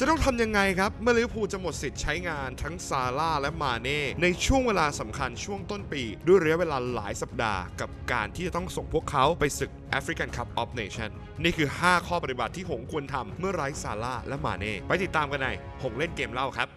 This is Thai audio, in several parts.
จะต้องทำยังไงครับ เมื่อลิเวอร์พูลจะหมดสิทธิ์ใช้งานทั้งซาร่าและมาเน่ในช่วงเวลาสำคัญช่วงต้นปี ด้วยระยะเวลาหลายสัปดาห์ กับการที่จะต้องส่งพวกเขาไปศึก African Cup of Nation นี่คือ 5 ข้อปฏิบัติที่หงควรทำเมื่อไร้ซาร่าและมาเน่ไปติดตามกันในหงเล่นเกมเล่าครับ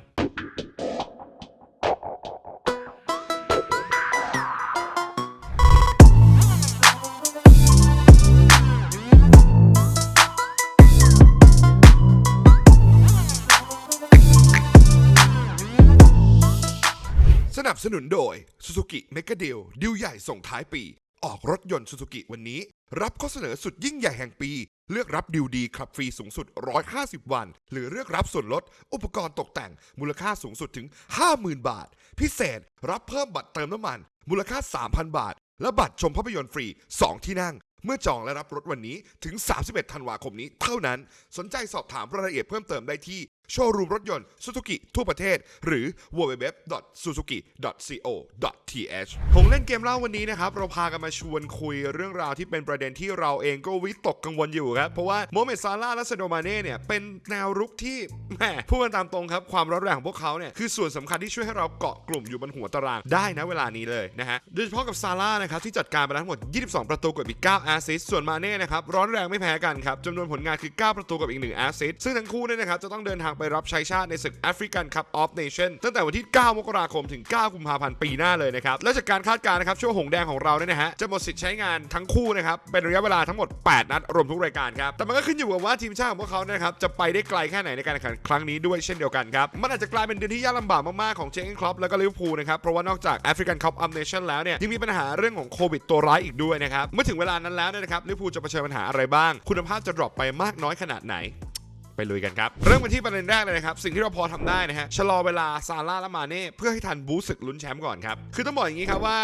สนุนโดย Suzuki m e g a Deal ดิวใหญ่ส่งท้ายปี ออกรถยนต์ Suzuki วันนี้ รับข้อเสนอสุดยิ่งใหญ่แห่งปี เลือกรับดิวดีขับฟรีสูงสุด 150 วัน หรือเลือกรับส่วนลด อุปกรณ์ตกแต่ง มูลค่าสูงสุดถึง 50,000 บาท พิเศษ รับเพิ่มบัตรเติมน้ำมัน มูลค่า 3,000 บาท และบัตรชมภาพยนตร์ฟรี 2 ที่นั่งเมื่อจองและรับรถวันนี้ถึง 31 ธันวาคมนี้เท่านั้น สนใจสอบถามรายละเอียดเพิ่มเติมได้ที่ โชว์รูมรถยนต์ Suzuki ทั่วประเทศ หรือ www.suzuki.co.th ผมเล่นเกมเล่าวันนี้นะครับ เราพากันมาชวนคุยเรื่องราวที่เป็นประเด็นที่เราเองก็วิตกกังวลอยู่ครับ เพราะว่าโมเมซาร่าและเซโดมาเน่เนี่ย เป็นแนวรุกที่แหมพูดกันตามตรงครับความร้อนแรงของพวกเขาเนี่ย คือส่วนสำคัญที่ช่วยให้เราเกาะกลุ่มอยู่บนหัวตารางได้นะเวลานี้เลยนะฮะโดยเฉพาะกับซาร่านะครับที่จัดการไปแล้วทั้งหมด 22 ประตูกับอีก 9 แอสซิสต์ส่วนมาเน่นะครับร้อนแรงไม่แพ้กันครับจำนวนผลงานคือ 9 ประตูกับอีก 1 แอสซิสต์ซึ่งทั้งคู่เนี่ยนะครับจะต้องเดินทางไปรับใช้ชาติในศึก African Cup of Nation ตั้งแต่วันที่ 9 มกราคมถึง 9 กุมภาพันธ์ปีหน้าเลยนะครับ และจากการคาดการณ์นะครับช่วงหงแดงของเราเนี่ยนะฮะจะหมดสิทธิ์ใช้งานทั้งคู่นะครับเป็นระยะเวลาทั้งหมด 8 นัดรวมทุกรายการครับแต่มันก็ขึ้นอยู่กับว่าทีมชาติของพวกเขานะครับจะไปได้ไกลแค่ไหนในการแข่งขันครั้งนี้ด้วยเช่นเดียวกันครับมันอาจจะกลายเป็นเดือนที่ยากลำบากมากๆของเจงครอปแล้วก็ลิเวอร์พูลนะครับเพราะว่านอกจาก African Cup of Nation แล้วเนี่ยยังมีปัญหาเรื่องของโควิดตัวร้ายอีกด้วยนะครับเมื่อถึงเวลานั้นแล้วเนี่ยนะครับลิเวอร์พูลจะเผชิญปัญหาอะไรบ้าง คุณภาพจะดรอปไปมากน้อยขนาดไหน ไปลุยกันครับ เริ่มกันที่ประเด็นแรกเลยนะครับ สิ่งที่เราพอทำได้นะฮะชะลอเวลาซาร่าและมาเน่เพื่อให้ทันบูสศึกลุ้นแชมป์ก่อนครับ คือต้องบอกอย่างนี้ครับว่า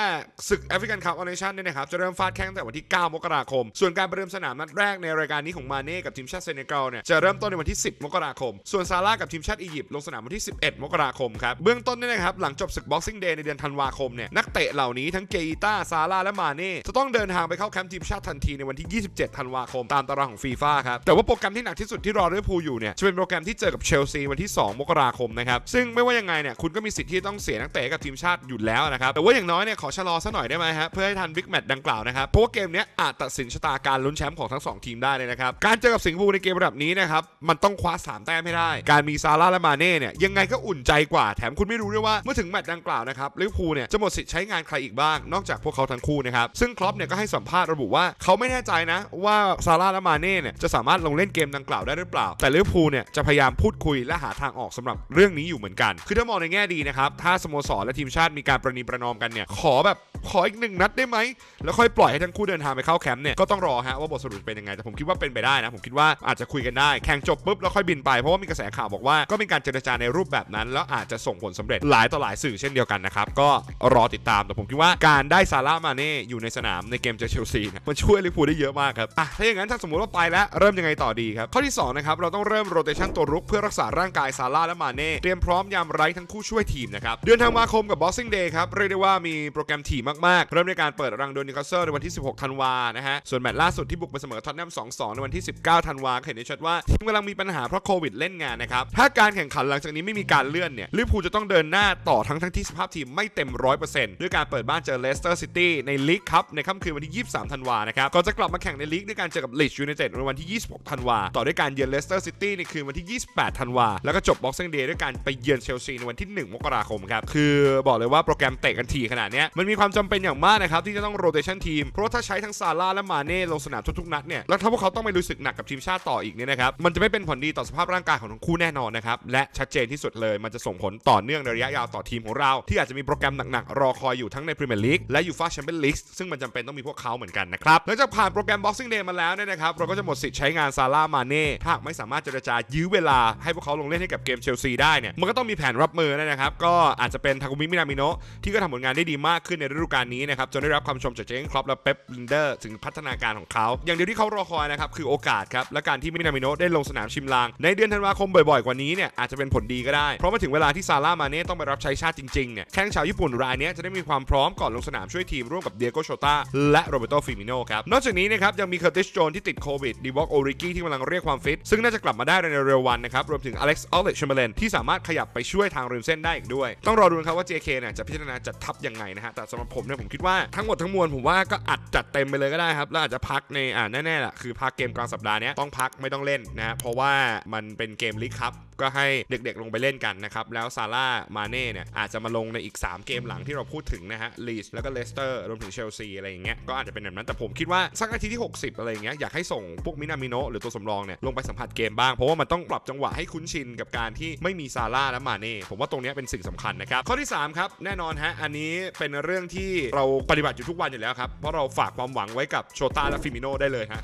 ศึกแอฟริกันคัพออเนชั่นเนี่ยนะครับจะเริ่มฟาดแข่งตั้งแต่วันที่ 9 มกราคม ส่วนการประเดิมสนามนัดแรกในรายการนี้ของมาเน่กับทีมชาติเซเนกัลเนี่ยจะเริ่มต้นในวันที่ 10 มกราคม ส่วนซาร่ากับทีมชาติอียิปต์ลงสนามวันที่ 11 มกราคมครับเบื้องต้นเนี่ยนะครับหลังจบศึกบ็อกซิ่งเดย์ในเดือนธันวาคมเนี่ยนักเตะเหล่านี้ทั้งเกอิต้าซาร่าและมาเน่จะต้องเดินทางไปเข้าแคมป์ทีมชาติทันทีในวันที่ 27 ธันวาคมตามตารางของฟีฟ่าครับแต่ว่าโปรแกรมที่หนักที่สุดที่รอลิเวอร์พูลอยู่เนี่ยจะเป็นโปรแกรมที่เจอกับเชลซีวันที่ 2 มกราคมนะครับซึ่งไม่ว่ายังไงเนี่ยคุณก็มีสิทธิ์ที่ต้องเสียนักเตะกับทีมชาติอยู่แล้วนะครับแต่ว่าอย่างน้อยเนี่ยขอชะลอซะหน่อยได้ไหมฮะเพื่อให้ทันบิ๊กแมตช์ดังกล่าวนะครับเพราะว่าเกมเนี้ยอาจตัดสินชะตาการลุ้นแชมป์ของทั้งสองทีมได้เลยนะครับการเจอกับสิงห์บูในเกมระดับนี้นะครับมันต้องคว้าสามแต้มให้ได้การมีซาร่าและมาเน่เนี่ยยังไงก็อุ่นใจกว่าแถมคุณไม่รู้ด้วยว่าเมื่อถึงแมตช์ดังกล่าวนะครับลิเวอร์พูลเนี่ยจะหมดสิทธิ์ใช้งานใครอีกบ้างนอกจากพวกเขาทั้งคู่นะครับซึ่งครอปเนี่ยก็ให้สัมภาษณ์ระบุว่าเขาไม่แน่ใจนะว่าซาร่าและมาเน่เนี่ยจะสามารถลงเล่นเกมดังกล่าวได้หรือเปล่าแต่ลิเวอร์พูลเนี่ยจะพยายามพูดคุยและหาทางออกสำหรับเรื่องนี้อยู่เหมือนกัน คือถ้ามองในแง่ดีนะครับ ถ้าสโมสรและทีมชาติมีการประนีประนอมกันเนี่ย ขอแบบขออีกหนึ่งนัดได้ไหม แล้วค่อยปล่อยให้ทั้งคู่เดินทางไปเข้าแคมป์เนี่ย ก็ต้องรอฮะว่าบทสรุปเป็นยังไง แต่ผมคิดว่าเป็นไปได้นะ ผมคิดว่าอาจจะคุยกันได้ แข่งจบปุ๊บแล้วค่อยบินไป เพราะว่ามีกระแสข่าวบอกว่าก็มีการเจรจาในรูปแบบนั้น แล้วอาจจะส่งผลสำเร็จหลายต่อหลายสื่อเช่นเดียวกันนะครับ ก็รอติดตาม แต่ผมคิดว่าการได้ซาร่ามาเน่อยู่ในสนามในเกมเจอเชลซีมันช่วยลิเวอร์พูลได้เยอะมากครับอะถ้าอย่างนั้นถ้าสมมติว่าไปแล้วเริ่มยังไงต่อดีครับข้อที่สองนะครับเราต้องเริ่มโรเตชันตัวรุกเพื่อรักษาร่างกายซาร่าและมาเน่เตรียมพร้อมยามไร้ทั้งคู่ช่วยทีมนะครับเดือนธันวาคมกับ Boxing Day ครับเรียกได้ว่ามีโปรแกรมถี่มากๆ เริ่มในการเปิดรังโดนิคาสเซิลในวันที่ 16 ธันวานะฮะส่วนแมตช์ล่าสุดที่บุกไปเสมอท็อตแนม 2-2 ในวันที่ 19 ธันวาเห็นได้ชัดว่าทีมกำลังมีปัญหาเพราะโควิดเล่นงานนะครับถ้าการแข่งขันหลังจากนี้ไม่มีการเลื่อนเนี่ยลิเวอร์พูลจะต้องเดินหน้าต่อทั้งทั้งที่สภาพทีมไม่เต็ม100%ด้วยการเปิดบ้านเจอเลสเตอร์ซิตี้ในลีกคัพในค่ำคืนวันที่ 23 ธันวานะครับก่อนจะกลับมาแข่งในลีกด้วยการเจอกับลีดยูไนเต็ดในวันที่ 26 ธันวาต่อด้วยการเยือนเลสเตอร์ซิตี้ในคืนวันที่ 28 ธันวา แล้วก็จบ Boxing Day ด้วยการไปเยือนเชลซีในวันที่ 1 มกราคมครับ คือบอกเลยว่าโปรแกรมเตะกันทีขนาดนี้มันมีความจำเป็นอย่างมากนะครับ ที่จะต้องโรเตชันทีม เพราะถ้าใช้ทั้งซาร่าและมาเน่ลงสนามทุกๆนัดเนี่ย แล้วถ้าพวกเขาต้องไปรู้สึกหนักกับทีมชาติต่ออีกเนี่ยนะครับ มันจะไม่เป็นผลดีต่อสภาพร่างกายของทั้งคู่แน่นอนนะครับ และชัดเจนที่สุดเลย มันจะส่งผลต่อเนื่องในระยะยาวต่อทีมของเรา ที่อาจจะมีโปรแกรมหนักๆรอคอยอยู่ทั้งในพรีเมียร์ลีกและยูฟ่าแชมเปี้ยนลีกซึ่งมันจำเป็นต้องมีพวกเขาเหมือนกันนะครับหลังจากผ่านโปรแกรม Boxing Day มาแล้วเนี่ยนะครับเราก็จะหมดสิทธิ์ใช้งานซาร่ามาเน่ถ้าหากไม่สามารถเจรจายื้อเวลาให้พวกเขาลงเล่นให้กับเกมเชลซีได้เนี่ยมันก็ต้องมีแผนรับมือนะครับก็อาจจะเป็นทากุมิมินามิโนะที่ก็ทำผลงานได้ดีมากขึ้นในฤดูกาลนี้นะครับจนได้รับคำชมจากเจงครอปและเป๊ปลินเดอร์ถึงพัฒนาการของเขา อย่างเดียวที่เขารอคอยนะครับคือโอกาสครับและการที่มินามิโนะได้ลงสนามชิมลาง ในเดือนธันวาคมบ่อยๆกว่านี้เนี่ยอาจจะเป็นผลดีก็ได้ เพราะมาถึงเวลาที่ซาร่ามาเน่ต้องไปรับใช้ชาติจริงๆเนี่ยแข้งชาวญี่ปุ่นรายนี้จะได้มีความพร้อมก่อนลงสนามช่วยทีมร่วมกับเดียโกโชตาและโรเบโตฟิมิโนครับนอกจากนี้นะครับยังมีเคอร์ติสโจนที่ติดโควิดดีวอกโอริกี้ที่กำลังเรียกความฟิตซึ่งน่าจะกลับลับมาได้ในเร็ววันนะครับรวมถึงอเล็กซ์ออลเลชเชมเบลนที่สามารถขยับไปช่วยทางริมเส้นได้อีกด้วย ต้องรอดูนะครับว่า JK เนี่ยจะพิจารณาจัดทัพยังไงนะฮะแต่สำหรับผมเนี่ยผมคิดว่าทั้งหมดทั้งมวลผมว่าก็อัดจัดเต็มไปเลยก็ได้ครับแล้วอาจจะพักในอ่าแน่ๆแหละคือพักเกมกลางสัปดาห์เนี้ยต้องพักไม่ต้องเล่นนะฮะเพราะว่ามันเป็นเกมลีกครับ ก็ให้เด็กๆลงไปเล่นกันนะครับ แล้วซาร่ามาเน่เนี่ยอาจจะมาลงในอีก 3 เกมหลังที่เราพูดถึงนะฮะลีสแล้วก็เลสเตอร์รวมถึงเชลซีอะไรอย่างเงี้ยก็อาจจะเป็นแบบนั้นแต่ผมคิดว่าสักนาทีที่ 60 อะไรอย่างเงี้ยอยากให้ส่งพวกมินามิโนหรือตัวสำรองเนี่ยลงไปสัมผัสเกมบ้างเพราะว่ามันต้องปรับจังหวะให้คุ้นชินกับการที่ไม่มีซาร่าและมาเน่ผมว่าตรงนี้เป็นสิ่งสำคัญนะครับข้อที่ 3 ครับแน่นอนฮะอันนี้เป็นเรื่องที่เราปฏิบัติอยู่ทุกวันอยู่แล้วครับเพราะเราฝากความหวังไว้กับโชต้าและฟิมิโนได้เลยฮะ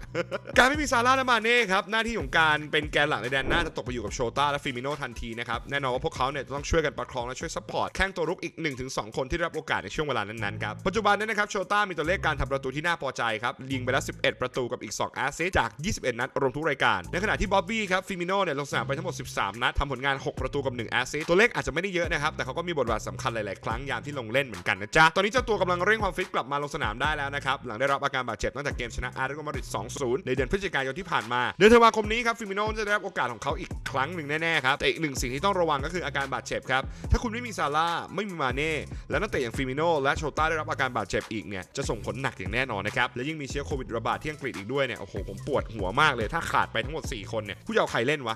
การไม่มีซาร่าและมาเน่ครับหน้าที่ของการเป็นแกนหลักในแดนหน้าจะตกไปอยู่กับโชตาและฟิมิโนทันทีนะครับ แน่นอนว่าพวกเขาเนี่ยต้องช่วยกันประคองและช่วยซัพพอร์ตแข้งตัวรุกอีก 1-2 คนที่ได้รับโอกาสในช่วงเวลานั้นๆครับ ปัจจุบันนี่ยนะครับโชต้ามีตัวเลขการทำประตูที่น่าพอใจครับ ยิงไปแล้ว 11 ประตูกับอีก 2 แอสซิสต์จาก 21 นัดรวมทุกรายการ ในขณะที่บ๊อบบี้ครับฟิมิโนเนี่ยลงสนามไปทั้งหมด 13 นัดทำผลงาน 6 ประตูกับ 1 แอสซิสต์ตัวเลขอาจจะไม่ได้เยอะนะครับแต่เขาก็มีบทบาทสำคัญหลายๆ ครั้งยามที่ลงเล่นเหมือนกันนะจ๊ะตอนนี้เจ้าตัวกำลังเร่งความฟิตกลับมาลงสนามได้แล้วนะครับหลังได้รับอาการบาดเจ็บตั้งแต่เกมชนะอาร์เรโกมาริด2-0ในเดือนพฤศจิกายนที่ผ่านมาเดือนธันวาคมนี้ครับฟิมิโนจะได้รับโอกาสของเขาอีกครั้งหนึ่งแน่ๆครับ แต่อีกหนึ่งสิ่งที่ต้องระวังก็คืออาการบาดเจ็บครับ ถ้าคุณไม่มีซาร่าไม่มีมาเน่และนักเตะอย่างฟิมิโนและโชต้าได้รับอาการบาดเจ็บอีกเนี่ยจะส่งผลหนักอย่างแน่นอนนะครับและยิ่งมีเชื้อโควิดระบาดที่อังกฤษอีกด้วยเนี่ยโอ้โหผมปวดหัวมากเลย ถ้าขาดไปทั้งหมด 4 คนเนี่ยผู้จะเอาใครเล่นวะ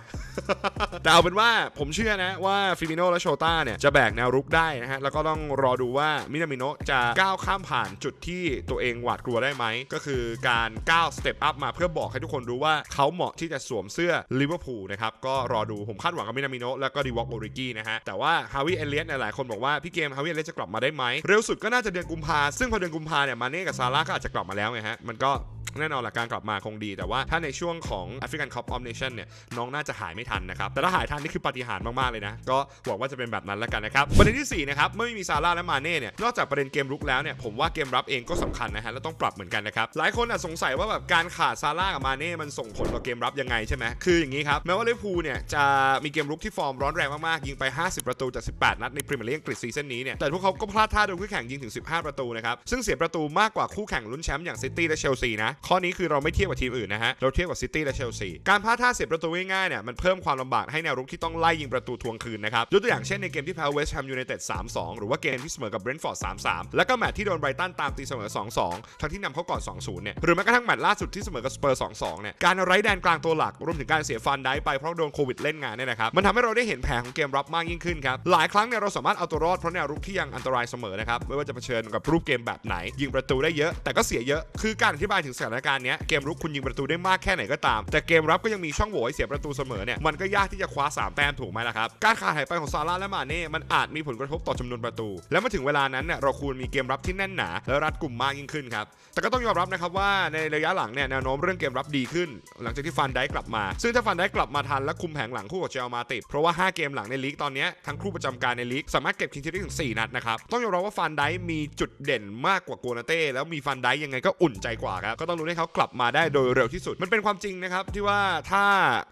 แต่เอาเป็นว่าผมเชื่อนะว่าฟิมิโนและโชต้าเนี่ยจะแบกแนวรุกได้นะฮะแล้วก็ต้องรอดูว่ามินามิโนจะก้าวข้ามผ่านจุดที่ตัวเองหวาดกลัวได้ไหมก็คือการก้าวสเต็ปอัพมาเพื่อบอกให้ทุกคนรู้ว่าเขาเหมาะที่จะสวมเสื้อลิเวอร์พูลนะครับก็รอดูผมคาดหวังกับมินามิโนะแล้วก็ดีวอกโอริกี้นะฮะแต่ว่าฮาวิเอเลียสเนี่ยหลายคนบอกว่าพี่เกมฮาวิเอเลียสจะกลับมาได้ไหมเร็วสุดก็น่าจะเดือนกุมภาซึ่งพอเดือนกุมภาเนี่ยมาเน่กับซาร่าก็อาจจะกลับมาแล้วไงฮะมันก็ แน่นอนหลักการกลับมาคงดี แต่ว่าถ้าในช่วงของ African Cup of Nation เนี่ยน้องน่าจะหายไม่ทันนะครับ แต่ถ้าหายทันนี่คือปาฏิหาริย์มาก ๆ เลยนะ ก็หวังว่าจะเป็นแบบนั้นแล้วกันนะครับ ประเด็นที่ 4 นะครับ เมื่อไม่มีซาร่าและมาเน่เนี่ยนอกจากประเด็นเกมรุกแล้วเนี่ยผมว่าเกมรับเองก็สำคัญนะฮะแล้วต้องปรับเหมือนกันนะครับ หลายคนอาจสงสัยว่าแบบการขาดซาร่ากับมาเน่มันส่งผลต่อเกมรับยังไงใช่ไหมคืออย่างนี้ครับแม้ว่าลิเวอร์พูลเนี่ยจะมีเกมรุกที่ฟอร์มร้อนแรงมากๆยิงไป 50 ประตูจาก 18 นัดในพรีเมียร์ลีกอังกฤษซีซั่นนี้เนี่ยแต่พวกเขาก็พลาดท่าโดนคู่แข่งยิงถึง 15 ประตูนะครับซึ่งเสียประตูมากกว่าคู่แข่งลุ้นแชมป์อย่างซิตี้และเชลซีนะข้อนี้คือเราไม่เทียบกับทีมอื่นนะฮะ เราเทียบกับซิตี้และเชลซี การพลาดท่าเสียประตูง่ายๆเนี่ยมันเพิ่มความลำบากให้แนวรุกที่ต้องไล่ยิงประตูทวงคืนนะครับยกตัวอย่างเช่นในเกมที่แพ้เวสต์แฮมยูไนเต็ด3-2 หรือว่าเกมที่เสมอกับเบรนท์ฟอร์ด3-3 แล้วก็แมตช์ที่โดนไบรตันตามตีเสมอ 2-2 ทั้งที่นำเขาก่อน 2-0 เนี่ย หรือแม้กระทั่งแมตช์ล่าสุดที่เสมอกับสเปอร์ 2-2 เนี่ย การไร้แดนกลางตัวหลักรวมถึงการเสียฟันได้ไปเพราะโดนโควิดเล่นงานเนี่ยนะครับ มันทำให้เราได้เห็นแผนของเกมรับมากยิ่งขึ้นครับ หลายครั้งเนี่ยเราสามารถเอาตัวรอดเพราะแนวรุกที่ยังอันตรายเสมอนะครับ ไม่ว่าจะเผชิญกับรูปเกมแบบไหน ยิงประตูได้เยอะ แต่ก็เสียเยอะ คือการอธิบายถึงสถานการณ์เนี้ยเกมรุกคุณยิงประตูได้มากแค่ไหนก็ตาม แต่เกมรับก็ยังมีช่องโหว่ให้เสียประตูเสมอเนี่ยมันก็ยากที่จะคว้า 3 แต้มถูกไหมล่ะครับ การขาดหายไปของซาร่าและมาเน่มันอาจมีผลกระทบต่อจำนวนประตู แล้วมาถึงเวลานั้นเนี่ยเราควรมีเกมรับที่แน่นหนา และรัดกลุ่มมากยิ่งขึ้นครับแต่ก็ต้องยอมรับนะครับว่าในระยะหลังเนี่ยแนวโน้มเรื่องเกมรับดีขึ้น หลังจากที่ฟันได้กลับมา ซึ่งถ้าฟันได้กลับมาทันและคุมแผงหลังคู่กับเจลมาติดเพราะว่า 5 เกมหลังในลีกตอนนี้ทั้งคู่ประจำการในลีกสามารถเก็บคิงชีได้ถึง4นัดนะครับต้องยอมรับว่าฟันได้มีจุดเด่นมากกว่าโกนาเต้แล้วมีฟันได้ยังไงก็อุ่นใจกว่าครับก็ต้องรู้นให้เขากลับมาได้โดยเร็วที่สุด มันเป็นความจริงนะครับที่ว่าถ้า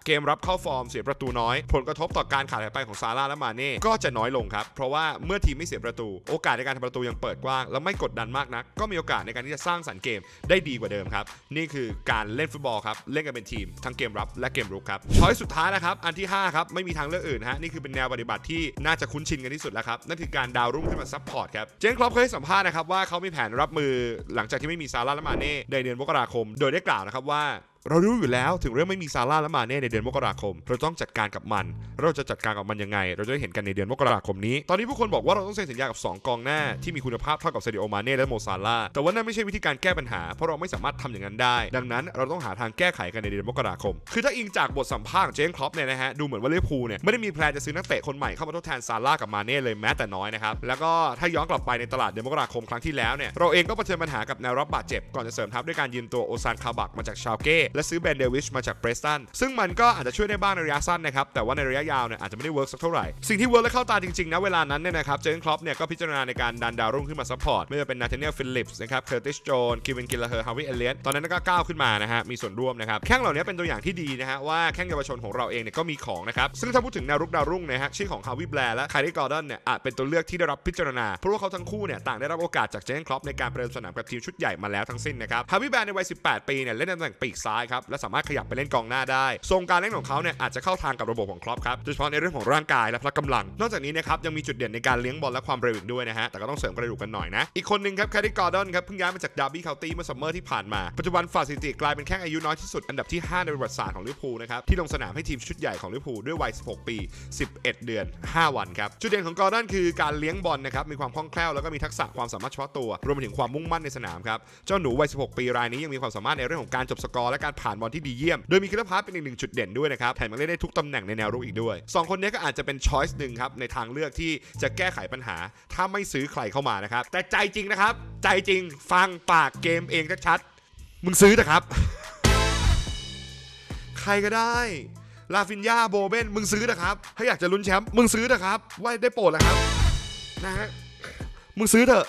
เกมรับเข้าฟอร์มเสียประตูน้อย ผลกระทบต่อการขาดหายไปของซาร่าและมาเน่ก็จะน้อยลงครับ เพราะว่าเมื่อทีมไม่เสียประตู โอกาสในการทำประตูยังเปิดกว้าง แล้วไม่กดดันมากนัก ก็มีโอกาสในการที่จะสร้างสรรค์เกมได้ดีกว่าเดิมครับ นี่คือการเล่นฟุตบอลครับ เล่นกันเป็นทีม ทั้งเกมรับและเกมรุกครับช้อยสุดท้ายนะครับ อันที่ 5 ครับ ไม่มีทางเลือกอื่นฮะ นี่คือเป็นแนวปฏิบัติที่น่าจะคุ้นชินกันที่สุดแล้วครับ นั่นคือการดาวรุ่งขึ้นมาซัพพอร์ตครับ เจนครอปเคยให้สัมภาษณ์นะครับว่าเขามีแผนรับมือหลังจากที่ไม่มีซาร่าและมาเน่ในเดือนมกราคม โดยได้กล่าวนะครับว่า เรารู้อยู่แล้วถึงเรื่องไม่มีซาร่าและมาเน่ในเดือนมกราคม เราต้องจัดการกับมัน เราจะจัดการกับมันยังไง เราจะได้เห็นกันในเดือนมกราคมนี้ ตอนนี้ผู้คนบอกว่าเราต้องเซ็นสัญญากับ 2 กองหน้าที่มีคุณภาพเท่ากับเซดิโอมาเน่และโมซาร่าแต่ว่านั่นไม่ใช่วิธีการแก้ปัญหา เพราะเราไม่สามารถทำอย่างนั้นได้ ดังนั้นเราต้องหาทางแก้ไขกันในเดือนมกราคม คือถ้าอิงจากบทสัมภาษณ์ของเจนครอปเนี่ยนะฮะดูเหมือนว่าลิเวอร์พูลเนี่ยไม่ได้มีแพลนจะซื้อนักเตะคนใหม่เข้ามาทดแทนซาร่ากับมาเน่เลยแม้แต่น้อยนะครับแล้วก็ถ้าย้อนกลับไปในตลาดเดือนมกราคมครั้งที่แล้วเนี่ยเราเองก็เผชิญปัญหากับแนวรับบาดเจ็บก่อนจะเสริมทัพด้วยการยืมตัวโอซานคาบักมาจากชาวเก้และซื้อเบนเดวิชมาจากเบรสตันซึ่งมันก็อาจจะช่วยได้บ้างในระยะสั้นนะครับแต่ว่าในระยะยาวเนี่ยอาจจะไม่ได้เวิร์กสักเท่าไหร่สิ่งที่เวิร์กและเข้าตาจริงๆนะเวลานั้นเนี่ยนะครับเจนครอปเนี่ยก็พิจารณาในการดันดาวรุ่งขึ้นมาซัพพอร์ตไม่ว่าจะเป็นนาธาเนียลฟิลลิปส์นะครับเคอร์ติสโจนคิวินกิลเลอร์ฮาวิเอเลียนตอนนั้นก็ก้าวขึ้นมานะฮะมีส่วนร่วมนะครับแข้งเหล่านี้เป็นตัวอย่างที่ดีนะฮะว่าแข้งเยาวชนของเราเองเนี่ยก็มีของนะครับซึ่งถ้าพูดถึงแนวรุกดาวรุ่งนะฮะชื่อของฮาวิแบร์และคาริกอร์ดอนเนี่ยอาจเป็นตัวเลือกที่ได้รับพิจารณาเพราะว่าเขาทั้งคู่เนี่ยต่างได้รับโอกาสจากเจนครอปในการประเดิมสนามกับทีมชุดใหญ่มาแล้วทั้งสิ้นนะครับฮาวิแบร์ในวัย 18 ปีเนี่ยเล่นในตำแหน่งปีกซ้ายายครับและสามารถขยับไปเล่นกองหน้าได้ทรงการเล่นของเขาเนี่ยอาจจะเข้าทางกับระบบของครอปครับโดยเฉพาะในเรื่องของร่างกายและพละกำลัง นอกจากนี้นะครับยังมีจุดเด่นในการเลี้ยงบอลและความเร็วอีกด้วยนะฮะแต่ก็ต้องเสริมกระดูกกันหน่อยนะอีกคนหนึ่งครับแคดดี้กอร์ดอนครับเพิ่งย้ายมาจากดาร์บี้เคาน์ตี้เมื่อซัมเมอร์ที่ผ่านมาปัจจุบันฝาสถิติกลายเป็นแข้งอายุน้อยที่สุดอันดับที่ 5 ในประวัติศาสตร์ของลิเวอร์พูลนะครับที่ลงสนามให้ทีมชุดใหญ่ของลิเวอร์พูลด้วยวัย 16 ปี 11 เดือน 5 วันครับจุดเด่นของกอร์ดอนคือการเลี้ยงบอลนะครับมีความคล่องแคล่วแล้วก็มีทักษะความสามารถเฉพาะตัว รวมไปถึงความมุ่งมั่นในสนามครับเจ้าหนูวัย 16 ปีรายนี้ยังมีความสามารถในเรื่องของการจบสกอร์และการผ่านบอลที่ดีเยี่ยม โดยมีคิลพาร์เป็นอีกหนึ่งจุดเด่นด้วยนะครับ แถมยังเล่นได้ทุกตำแหน่งในแนวรุกอีกด้วยสองคนนี้ก็อาจจะเป็นช้อยส์หนึ่งครับในทางเลือกที่จะแก้ไขปัญหา ถ้าไม่ซื้อใครเข้ามานะครับ แต่ใจจริงนะครับ ใจจริง ฟังปากเกมเองชัดๆมึงซื้อเถอะครับ ใครก็ได้ลาฟินยาโบเบนมึงซื้อนะครับ ถ้าอยากจะลุ้นแชมป์มึงซื้อเถอะครับว่าได้โปรดแล้วครับนะฮะมึงซื้อเถอะ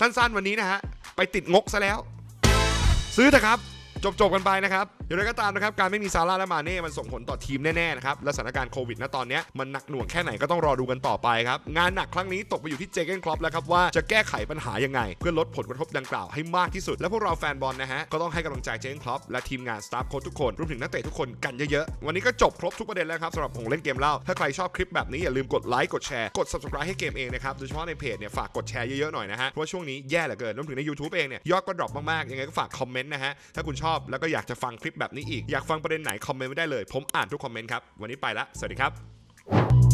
สั้นๆวันนี้นะฮะ ไปติดงกซะแล้ว ซื้อเถอะครับ จบๆกันไปนะครับ อย่างไรก็ตามนะครับการไม่มีซาร่าและมาเน่มันส่งผลต่อทีมแน่ๆนะครับและสถานการณ์โควิดณตอนนี้มันหนักหน่วงแค่ไหนก็ต้องรอดูกันต่อไปครับงานหนักครั้งนี้ตกไปอยู่ที่เจเกนครอปแล้วครับว่าจะแก้ไขปัญหายังไง เพื่อลดผลกระทบดังกล่าวให้มากที่สุด และพวกเราแฟนบอลนะฮะก็ต้องให้กำลังใจเจเกนครอปและทีมงานสตาฟโค้ชทุกคนรวมถึงนักเตะทุกคนกันเยอะๆวันนี้ก็จบครบทุกประเด็นแล้วครับสำหรับผมเล่นเกมเล่าถ้าใครชอบคลิปแบบนี้อย่าลืมกดไลค์กดแชร์กด subscribe ให้เกมเองนะครับโดยเฉพาะในเพจเนี่ยฝากกดแชร์เยอะๆหน่อยนะฮะเพราะช่วงนี้แย่เหลือเกินรวมถึงใน YouTube เองเนี่ยยอดก็ดรอปมากๆยังไงก็ฝากคอมเมนต์นะฮะถ้าคุณชอบแล้วก็อยากจะฟังคลิปแบบนี้อีก อยากฟังประเด็นไหนคอมเมนต์ไว้ได้เลย ผมอ่านทุกคอมเมนต์ครับ วันนี้ไปละ สวัสดีครับ